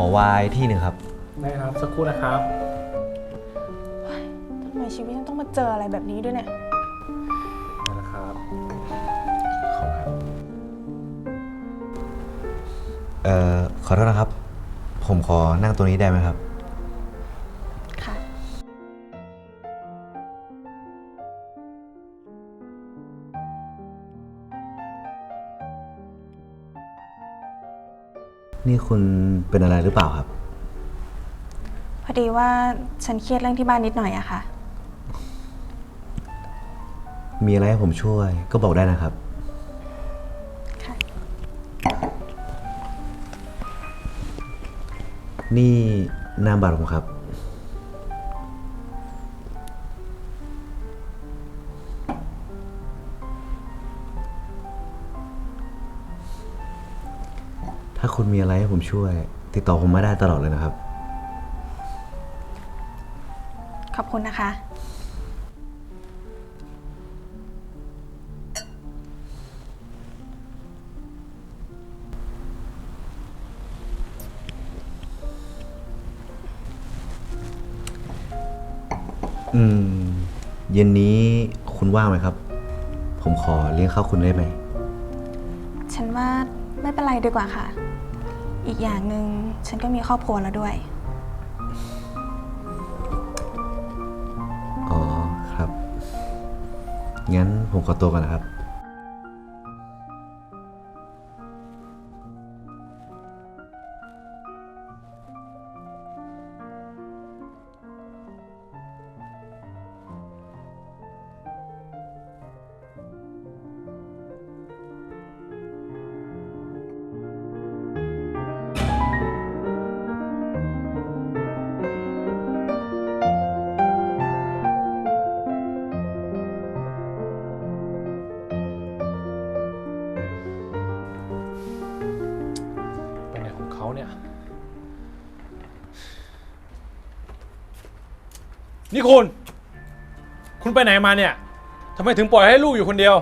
อวายที่หนึ่งครับ ได้ครับสักครู่นะครับ ทำไมชีวิตฉันต้องมาเจออะไรแบบนี้ด้วยเนี่ย ได้นะครับ ขอบคุณครับ เอ่อ ขอโทษนะครับ ผมขอนั่งตัวนี้ได้ไหมครับ นี่คุณเป็นอะไรหรือเปล่าครับ พอดีว่าฉันเครียดเรื่องที่บ้านนิดหน่อยอะค่ะ มีอะไรให้ผมช่วยก็บอกได้นะครับ ค่ะนี่นามบัตรผมครับ คุณมีอะไรให้ผมช่วย ติดต่อผมมาได้ตลอดเลยนะครับ ขอบคุณนะคะ อืม เย็นนี้คุณว่างไหมครับ ผมขอเลี้ยงข้าวคุณได้ไหม ฉันว่าไม่เป็นไรดีกว่าค่ะ อีกอย่างหนึ่งฉันก็มีครอบครัวแล้วด้วย อ๋อครับ งั้นผมขอตัวก่อนนะครับ นี่คุณ คุณไปไหนมาเนี่ยทำไมถึงปล่อยให้ลูกอยู่คนเดียว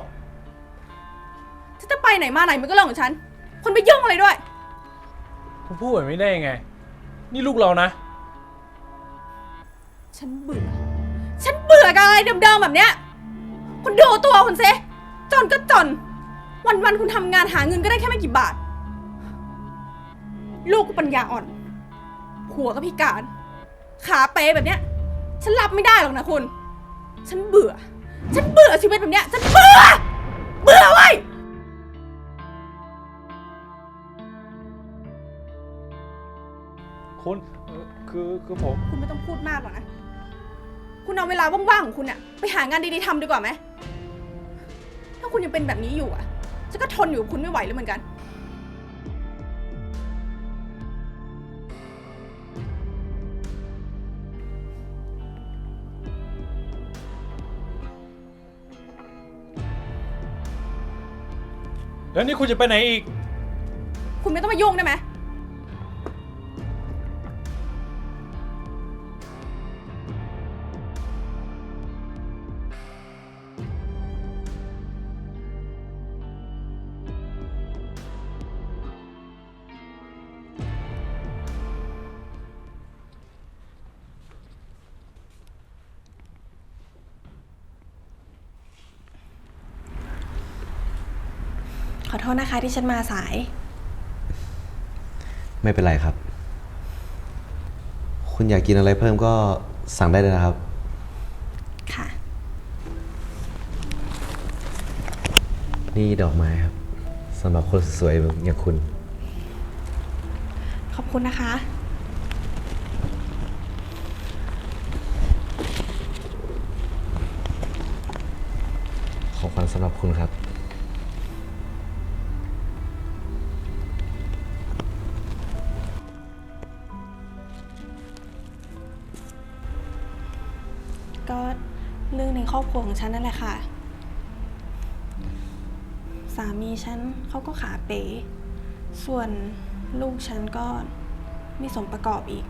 ฉันจะไปไหนมาไหนมันก็เรื่องของฉัน คุณไปยุ่งอะไรด้วย คุณพูดแบบนี้ได้ยังไง นี่ลูกเรานะ ฉันเบื่อ ฉันเบื่อกับอะไรเดิมๆแบบเนี้ย คุณดูตัวคุณซิจนก็จน วันๆคุณทำงานหาเงินก็ได้แค่ไม่กี่บาท ลูกก็ปัญญาอ่อน ผัวก็พิการ ขาเป๊แบบเนี้ย ฉันรับไม่ได้หรอกนะคุณ ฉันเบื่อ ฉันเบื่อชีวิตแบบเนี้ย ฉันเบื่อ เบื่อเว้ย คุณเอ่อคือคือผม คุณไม่ต้องพูดมากหรอกนะ คุณเอาเวลาว่างๆของคุณเนี่ยไปหางานดีๆทำดีกว่าไหม ถ้าคุณยังเป็นแบบนี้อยู่อะ ฉันก็ทนอยู่กับคุณไม่ไหวแล้วเหมือนกัน แล้วนี่คุณจะไปไหนอีก คุณไม่ต้องมายุ่งได้ไหม ษนะคะที่ฉันมาสาย ไม่เป็นไรครับ คุณอยากกินอะไรเพิ่มก็สั่งได้เลยนะครับ ค่ะ นี่ดอกไม้ครับสำหรับคนสวยๆอย่างคุณ ขอบคุณนะคะ ของขวัญสำหรับคุณครับ ฉันนั่นแหละค่ะ สามีฉันเขาก็ขาเป๋ ส่วนลูกฉันก็ไม่สมประกอบอีก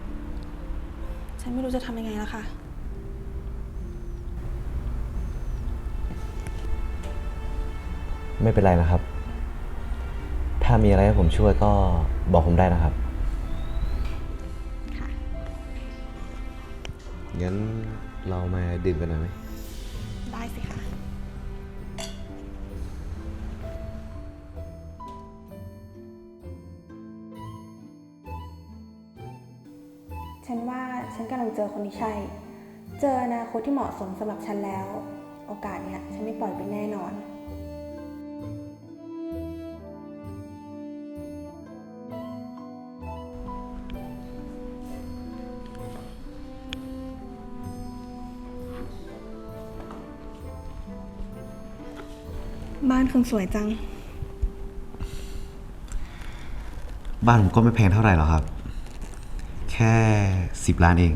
ฉันไม่รู้จะทำยังไงแล้วค่ะ ไม่เป็นไรนะครับ ถ้ามีอะไรให้ผมช่วยก็บอกผมได้นะครับงั้นเรามาดื่มกันหน่อยไหม ใช่ เจออนาคตที่เหมาะสมสำหรับฉันแล้ว โอกาสเนี้ยฉันไม่ปล่อยไปแน่นอนบ้านคุณสวยจัง บ้านผมก็ไม่แพงเท่าไหร่หรอกครับ แค่สิบล้านเอง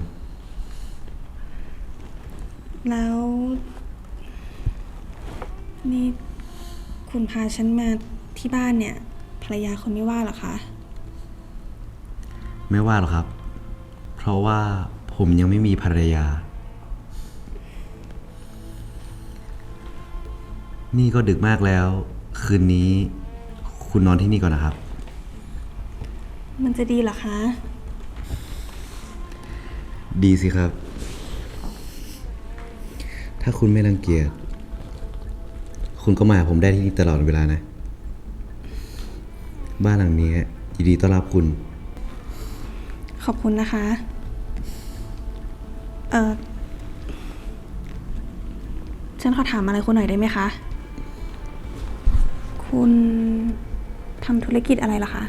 แล้ว นี่คุณพาฉันมาที่บ้านเนี่ย ภรรยาคุณไม่ว่าเหรอคะ ไม่ว่าหรอกครับ เพราะว่าผมยังไม่มีภรรยา นี่ก็ดึกมากแล้ว คืนนี้คุณนอนที่นี่ก่อนนะครับ มันจะดีเหรอคะ ดีสิครับ ถ้าคุณไม่รังเกียจ คุณก็มาหาผมได้ที่นี่ตลอดเวลานะ บ้านหลังนี้ยินดีต้อนรับคุณ ขอบคุณนะคะ เออฉันขอถามอะไรคุณหน่อยได้ไหมคะ คุณทำธุรกิจอะไรเหรอคะ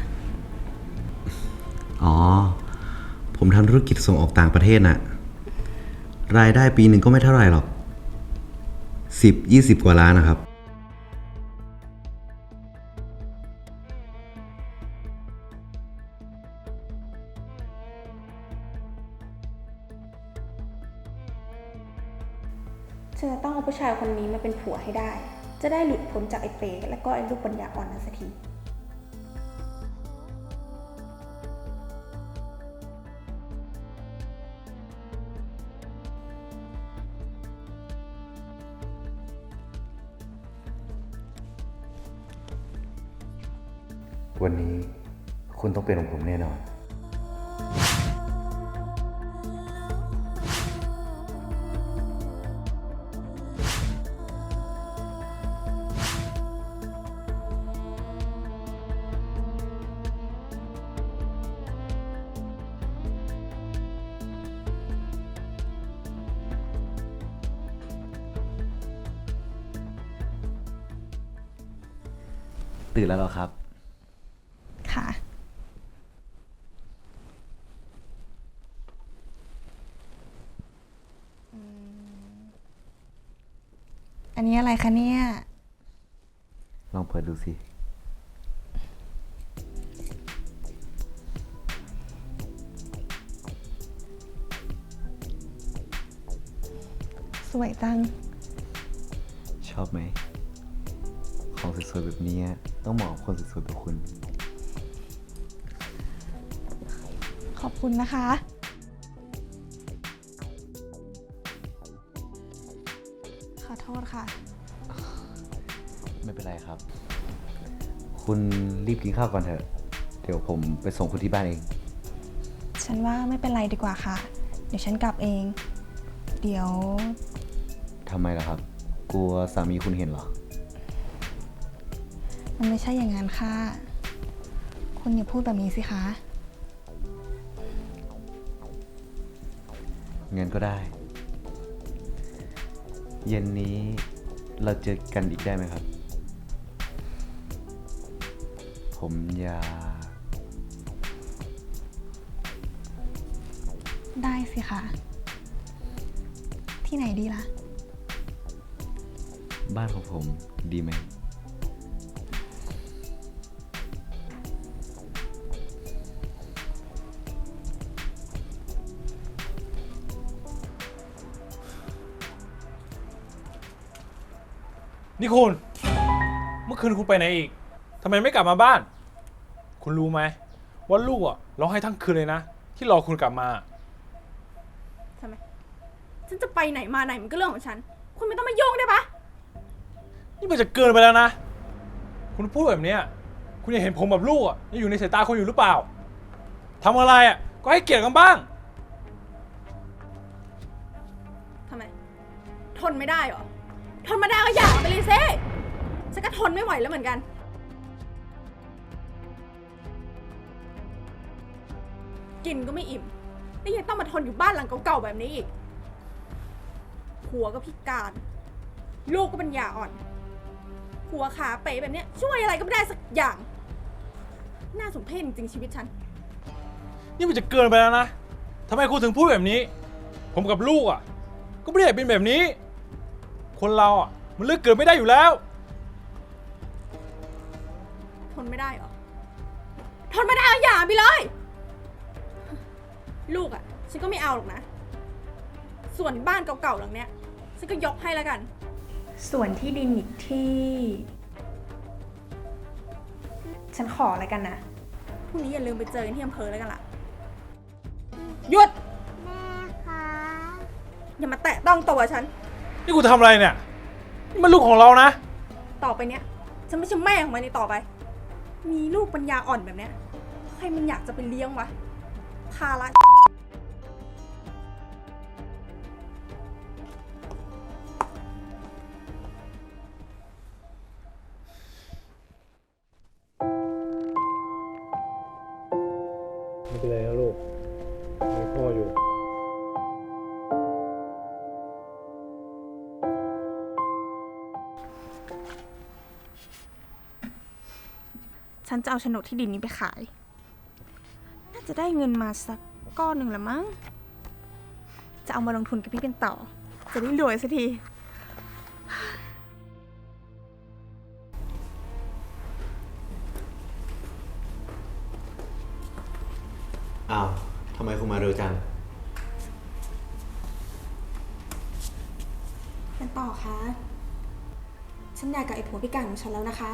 อ๋อ ผมทำธุรกิจส่งออกต่างประเทศน่ะ รายได้ปีหนึ่งก็ไม่เท่าไหร่หรอก สิบยี่สิบกว่าล้านนะครับ ฉันจะต้องเอาผู้ชายคนนี้มาเป็นผัวให้ได้ จะได้หลุดพ้นจากไอ้เปรและก็ไอ้ลูกปัญญาอ่อนนั้นสักที ตื่นแล้วเหรอครับ ค่ะ อันนี้อะไรคะเนี่ย ลองเปิดดูสิ สวยจัง ชอบไหม ของสวยๆแบบนี้ ต้องเหมาะกับคนสวยๆแบบคุณ ขอบคุณนะคะ ขอโทษค่ะ ไม่เป็นไรครับ คุณรีบกินข้าวก่อนเถอะ เดี๋ยวผมไปส่งคุณที่บ้านเอง ฉันว่าไม่เป็นไรดีกว่าค่ะ เดี๋ยวฉันกลับเอง เดี๋ยว ทำไมล่ะครับ กลัวสามีคุณเห็นเหรอ มันไม่ใช่อย่างนั้นค่ะ คุณอย่าพูดแบบนี้สิคะงั้นก็ได้ เย็นนี้เราเจอกันอีกได้ไหมครับ ผมอยากได้สิคะ ที่ไหนดีล่ะ บ้านของผมดีไหม นี่คุณ เมื่อคืนคุณไปไหนอีกทำไมไม่กลับมาบ้าน คุณรู้ไหมว่าลูกอะร้องไห้ทั้งคืนเลยนะ ที่รอคุณกลับมา ทำไม ฉันจะไปไหนมาไหนมันก็เรื่องของฉัน คุณไม่ต้องมายุ่งได้ปะนี่มันจะเกินไปแล้วนะ คุณพูดแบบเนี้ยคุณยังเห็นผมแบบลูกอะยังอยู่ในสายตาคุณอยู่หรือเปล่าทำอะไรอะก็ให้เกียรติกันบ้างทนไม่ได้เหรอ ทนไม่ได้ก็หย่าไปเลยเซ่ฉันก็ทนไม่ไหวแล้วเหมือนกัน กินก็ไม่อิ่มแล้วยังต้องมาทนอยู่บ้านหลังเก่าๆแบบนี้อีกผัวก็พิการ ลูกก็เป็นยาอ่อนผัวขาเป๋แบบเนี้ยช่วยอะไรก็ไม่ได้สักอย่าง น่าสมเพชจริงๆชีวิตฉัน นี่มันจะเกินไปแล้วนะทำไมคุณถึงพูดแบบนี้ ผมกับลูกอะ ก็ไม่ได้อยากเป็นแบบนี้ คนเราอะมันเลือกเกิดไม่ได้อยู่แล้ว ทนไม่ได้เหรอ ทนไม่ได้ก็หย่าไปเลย ลูกอะ่ะ ฉันก็ไม่เอาหรอกนะ ส่วนบ้านเก่าๆหลังเนี้ย ฉันก็ยกให้แล้วกัน ส่วนที่ดินอีกที่ ฉันขออะไรกันนะ พรุ่งนี้อย่าลืมไปเจอกันที่อำเภอแล้วกันล่ะ หยุด แม่คะ อย่ามาแตะต้องตัวฉัน นี่กูทำอะไรเนี่ยนี่มันลูกของเรานะ ต่อไปเนี้ยฉันไม่ใช่แม่ของมันในต่อไป มีลูกปัญญาอ่อนแบบเนี้ย ใครมันอยากจะไปเลี้ยงวะภาระ นจะเอาโฉนดที่ดินนี้ไปขาย น่าจะได้เงินมาสักก้อนหนึ่งละมั้ง จะเอามาลงทุนกับพี่เป็นต่อ จะได้รวยสักที อ้าว ทำไมคุณมาเร็วจัง เป็นต่อคะ ฉันอยากกับไอ้ผัวพิการของฉันแล้วนะคะ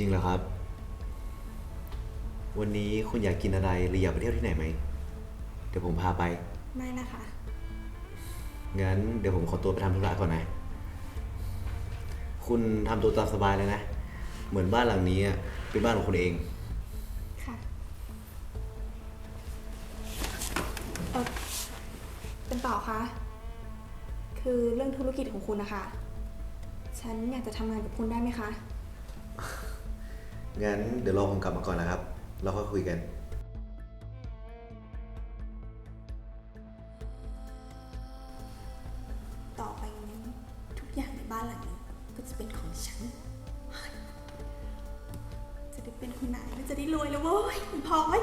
ริงเหรอครับ วันนี้คุณอยากกินอะไรหรืออยากไปเที่ยวที่ไหนไหม เดี๋ยวผมพาไป ไม่นะคะ งั้นเดี๋ยวผมขอตัวไปทำธุระก่อนนะ คุณทำตัวตามสบายเลยนะ เหมือนบ้านหลังนี้อะเป็นบ้านของคุณเอง ค่ะเออเป็นต่อคะ คือเรื่องธุรกิจของคุณนะคะ ฉันอยากจะทำงานกับคุณได้ไหมคะ งั้นเดี๋ยวรอผมกลับมาก่อนนะครับ เราค่อยคุยกัน ต่อไปนี้ทุกอย่างในบ้านหลังนี้ก็จะเป็นของฉัน จะได้เป็นคุณนายและจะได้รวยแล้วเว้ยคุณพลอย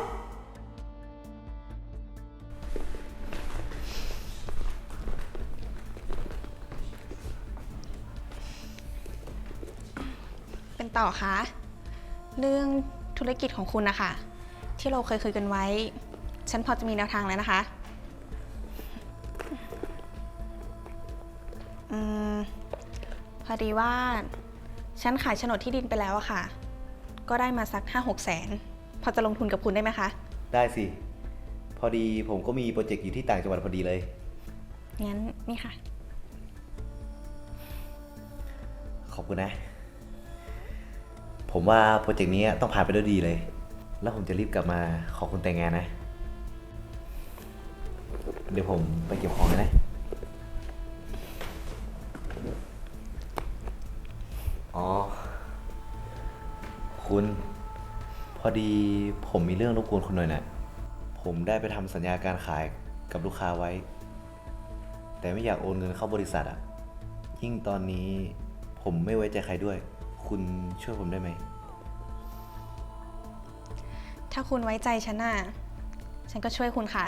เป็นต่อคะ เรื่องธุรกิจของคุณนะคะ ที่เราเคยคุยกันไว้ ฉันพอจะมีแนวทางแล้วนะคะอืมพอดีว่า ฉันขายโฉนดที่ดินไปแล้วอะค่ะ ก็ได้มาสัก 5 6 แสน พอจะลงทุนกับคุณได้ไหมคะ ได้สิ พอดีผมก็มีโปรเจกต์อยู่ที่ต่างจังหวัดพอดีเลย งั้น นี่ค่ะ ขอบคุณนะ ผมว่าโปรเจกต์นี้ต้องผ่านไปด้วยดีเลย แล้วผมจะรีบกลับมาขอคุณแต่งงานนะ เดี๋ยวผมไปเก็บของเลยนะ อ๋อ คุณ พอดีผมมีเรื่องรบกวนคุณหน่อยนะ ผมได้ไปทำสัญญาการขายกับลูกค้าไว้ แต่ไม่อยากโอนเงินเข้าบริษัทอะยิ่งตอนนี้ผมไม่ไว้ใจใครด้วย คุณช่วยผมได้ไหม ถ้าคุณไว้ใจฉันน่ะ ฉันก็ช่วยคุณค่ะ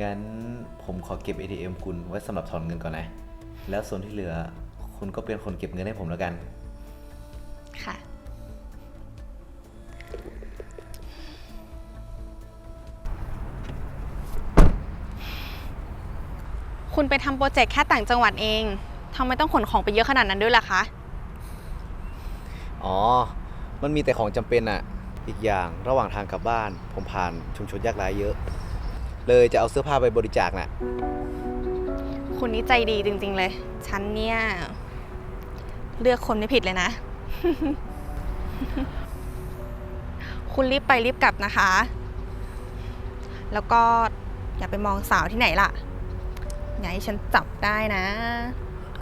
งั้นผมขอเก็บ ATM คุณไว้สำหรับถอนเงินก่อนนะ แล้วส่วนที่เหลือ คุณก็เป็นคนเก็บเงินให้ผมแล้วกัน ค่ะ คุณไปทำโปรเจกต์แค่ต่างจังหวัดเอง ทำไมต้องขนของไปเยอะขนาดนั้นด้วยล่ะคะ อ๋อ มันมีแต่ของจำเป็นอะอีกอย่างระหว่างทางกลับบ้าน ผมผ่านชุมชนยากไร้เยอะ เลยจะเอาเสื้อผ้าไปบริจาคน่ะ คุณนี่ใจดีจริง ๆ เลย ฉันเนี่ย เลือกคนไม่ผิดเลยนะ คุณรีบไปรีบกลับนะคะ แล้วก็อย่าไปมองสาวที่ไหนล่ะ อย่าให้ฉันจับได้นะ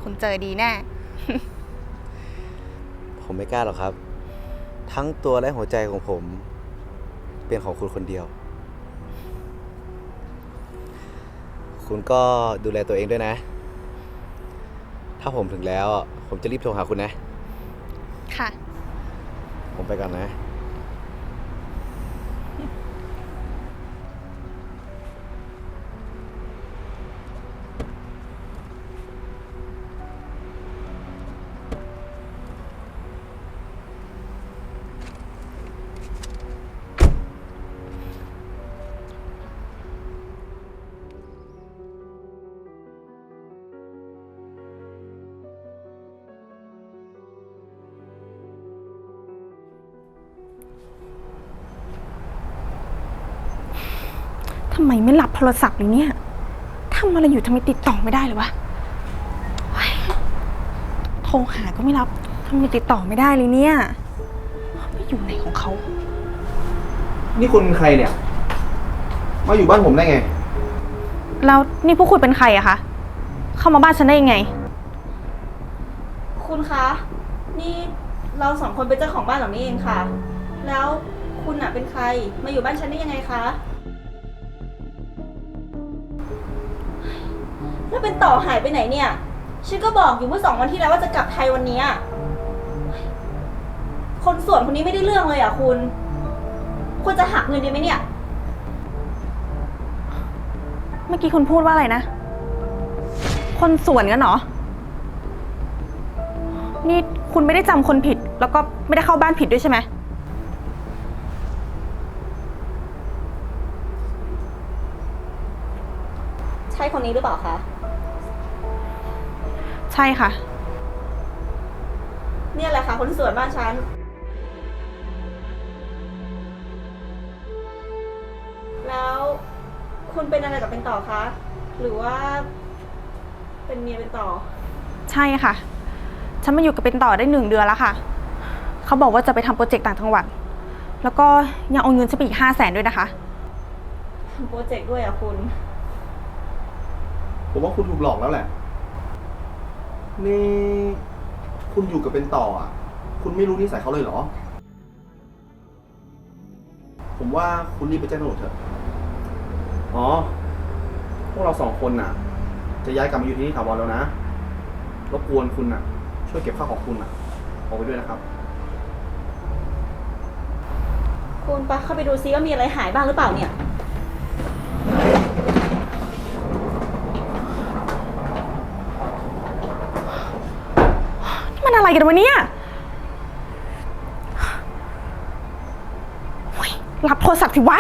คุณเจอดีแน่ ผมไม่กล้าหรอกครับ ทั้งตัวและหัวใจของผม เป็นของคุณคนเดียว คุณก็ดูแลตัวเองด้วยนะ ถ้าผมถึงแล้ว ผมจะรีบโทรหาคุณนะ ค่ะ ผมไปก่อนนะ รับโทรศัพท์เลยเนี่ยทำอะไรอยู่ทำไมติดต่อไม่ได้เลยวะเฮ้ยโทรหาก็ไม่รับทำไมติดต่อไม่ได้เลยเนี่ยไม่อยู่ไหนของเขา นี่คุณใครเนี่ย มาอยู่บ้านผมได้ไง แล้วนี่พวกคุณเป็นใครอะคะ เข้ามาบ้านฉันได้ยังไง คุณคะ นี่เราสองคนเป็นเจ้าของบ้านหลังนี้เองค่ะ แล้วคุณน่ะเป็นใคร มาอยู่บ้านฉันได้ยังไงคะ แล้วเป็นต่อหายไปไหนเนี่ย ฉันก็บอกอยู่เมื่อสองวันที่แล้วว่าจะกลับไทยวันเนี้ยคนส่วนคนนี้ไม่ได้เรื่องเลยอะคุณควรจะหักเงินดีไหมเนี่ย เมื่อกี้คุณพูดว่าอะไรนะ คนสวนกันเหรอ นี่คุณไม่ได้จำคนผิด แล้วก็ไม่ได้เข้าบ้านผิดด้วยใช่ไหม ใช่คนนี้หรือเปล่าคะใช่ค่ะ เนี่ยแหละค่ะ คนสวนบ้านฉัน แล้วคุณเป็นอะไรกับเป็นต่อคะ หรือว่า เป็นเมียเป็นต่อ ใช่ค่ะ ฉันมาอยู่กับเป็นต่อได้หนึ่งเดือนแล้วค่ะ เขาบอกว่าจะไปทำโปรเจกต์ต่างจังหวัด แล้วก็ยังเอาเงินฉันไปอีกห้าแสนด้วยนะคะ ทำโปรเจกต์ด้วยอะคุณ ผมว่าคุณถูกหลอกแล้วแหละ นี่คุณอยู่กับเป็นต่ออะ คุณไม่รู้นิสัยเขาเลยเหรอ ผมว่าคุณรีบไปแจ้งตำรวจเถอะ อ๋อ พวกเราสองคนน่ะ จะย้ายกลับมาอยู่ที่นี่ถาวรแล้วนะรบกวนคุณน่ะ ช่วยเก็บข้าวของคุณน่ะออกไปด้วยนะครับ คุณไปเข้าไปดูซิว่ามีอะไรหายบ้างหรือเปล่าเนี่ย นี่มัน อะไรกันวะเนี่ยเฮ้ยรับโทรศัพท์สิวะ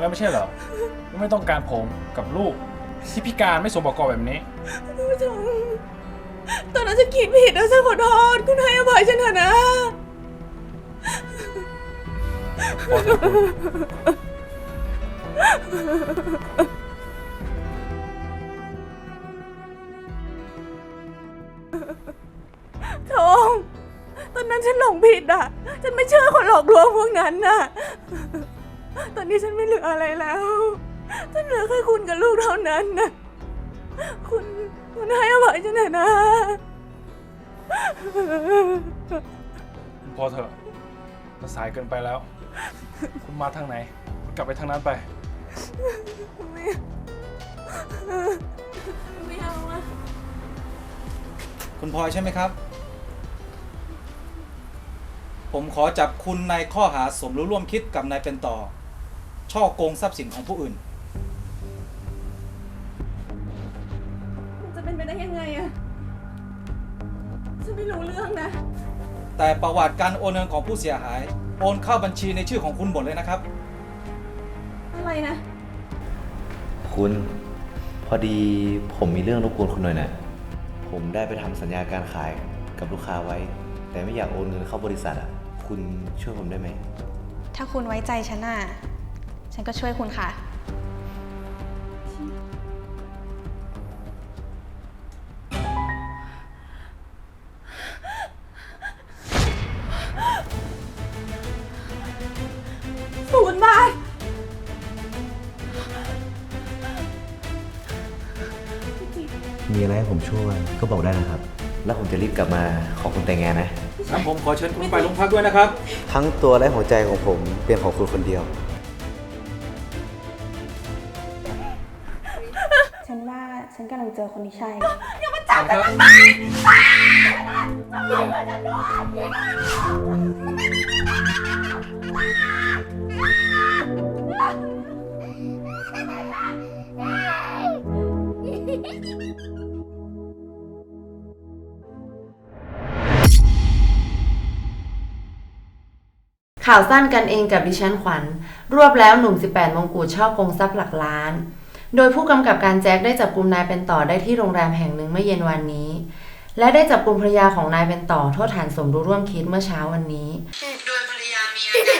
แล้วไม่ใช่เหรอไม่ต้องการผมกับลูกที่พิการไม่สมประกอบแบบนี้คุณชมตอนนั้นฉันคิดผิดแล้วฉันขอโทษคุณให้อภัยฉันเถอะนะพอเถอะคุณชมตอนนั้นฉันหลงผิดอะ ฉันไม่เชื่อคนหลอกลวงพวกนั้นน่ะ อนนี้ฉันไม่เหลืออะไรแล้ว ฉันเหลือแค่คุณกับลูกเท่านั้นนะคุณคุณให้อภัยฉันเถอะนะ พอเถอะมันสายเกินไปแล้ว คุณมาทางไหนคุณกลับไปทางนั้นไป ไม่ไม่เอาอะ คุณพลอยใช่ไหมครับ ผมขอจับคุณในข้อหาสมรู้ร่วมคิดกับนายเป็นต่อ ช่อโกงทรัพย์สินของผู้อื่น มันจะเป็นไปได้ยังไงอะฉันไม่รู้เรื่องนะ แต่ประวัติการโอนเงินของผู้เสียหาย โอนเข้าบัญชีในชื่อของคุณหมดเลยนะครับ อะอะไรนะ คุณพอดีผมมีเรื่องรบกวนคุณหน่อยนะผมได้ไปทำสัญญาการขายกับลูกค้าไว้ แต่ไม่อยากโอนเงินเข้าบริษัทอะ คุณช่วยผมได้ไหม ถ้าคุณไว้ใจฉันน่ะ ฉันก็ช่วยคุณค่ะ ศูนย์บาท มีอะไรให้ผมช่วยก็บอกได้นะครับ แล้วผมจะรีบกลับมาขอคุณแต่งงานนะงั้นผมขอเชิญคุณไปโรงพักด้วยนะครับ ทั้งตัวและหัวใจของผมเป็นของคุณคนเดียว กำลังเจอคนที่ใช่ข่าวสั้นกันเองกับดิฉันขวัญ รวบแล้วหนุ่ม 18 มงกุฎช่อกงทรัพย์หลักล้าน โดยผู้กำกับการแจ็คได้จับกลุ่มนายเป็นต่อได้ที่โรงแรมแห่งหนึ่งเมื่อเย็นวันนี้ และได้จับกลุ่มภรรยาของนายเป็นต่อโทษฐานสมรู้ร่วมคิดเมื่อเช้าวันนี้ โดยภรรยามีอาการ